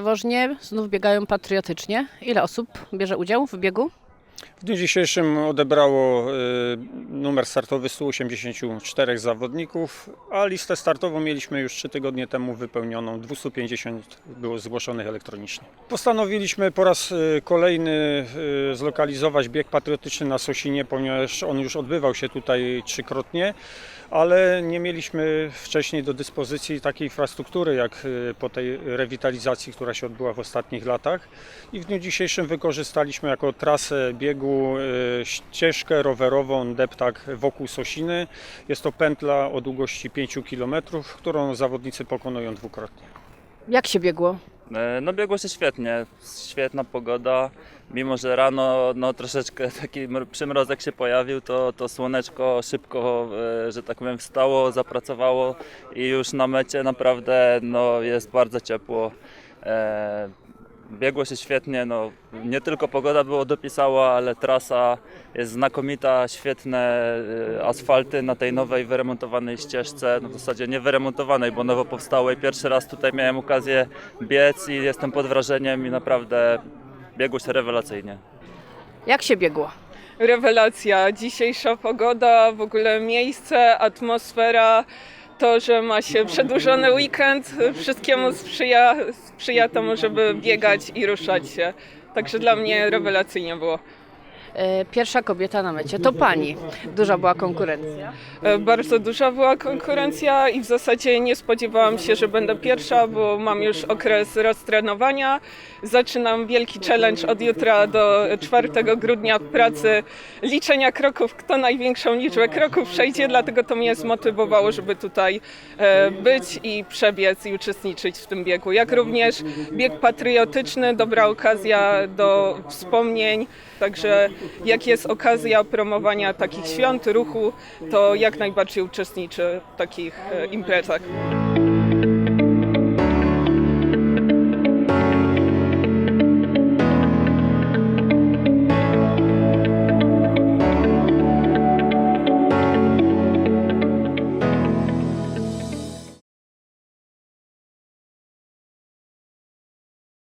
Jaworznie znów biegają patriotycznie. Ile osób bierze udział w biegu? W dniu dzisiejszym odebrało y, numer startowy 184 zawodników, a listę startową mieliśmy już 3 tygodnie temu wypełnioną. 250 było zgłoszonych elektronicznie. Postanowiliśmy po raz y, kolejny y, zlokalizować bieg patriotyczny na Sosinie, ponieważ on już odbywał się tutaj trzykrotnie, ale nie mieliśmy wcześniej do dyspozycji takiej infrastruktury jak po tej rewitalizacji, która się odbyła w ostatnich latach. I w dniu dzisiejszym wykorzystaliśmy jako trasę biegu y, ścieżkę rowerową deptak wokół Sosiny. Jest to pętla o długości 5 km, którą zawodnicy pokonują dwukrotnie. Jak się biegło? E, No biegło się świetnie, świetna pogoda. Mimo, że rano no, troszeczkę taki mr- przymrozek się pojawił, to, to słoneczko szybko, e, że tak powiem, wstało, zapracowało i już na mecie naprawdę no, jest bardzo ciepło. Biegło się świetnie, no, nie tylko pogoda było dopisała, ale trasa jest znakomita, świetne e, asfalty na tej nowej wyremontowanej ścieżce, no w zasadzie nie wyremontowanej, bo nowo powstałej. Pierwszy raz tutaj miałem okazję biec i jestem pod wrażeniem i naprawdę biegło się rewelacyjnie. Jak się biegło? rewelacja. Dzisiejsza pogoda, w ogóle miejsce, atmosfera, to, że ma się przedłużony weekend, wszystkiemu sprzyja, sprzyja temu, żeby biegać i ruszać się. Także dla mnie rewelacyjnie było. E, Pierwsza kobieta na mecie to pani. Duża była konkurencja. E, Bardzo duża była konkurencja i w zasadzie nie spodziewałam się, że będę pierwsza, bo mam już okres roztrenowania. Zaczynam wielki challenge od jutra do 4 grudnia pracy liczenia kroków, kto największą liczbę kroków przejdzie, dlatego to mnie zmotywowało, żeby tutaj e, być i przebiec i uczestniczyć w tym biegu. Jak również bieg patriotyczny, dobra okazja do wspomnień, także jak jest okazja promowania takich świąt, ruchu, to jak najbardziej uczestniczę w takich e, imprezach.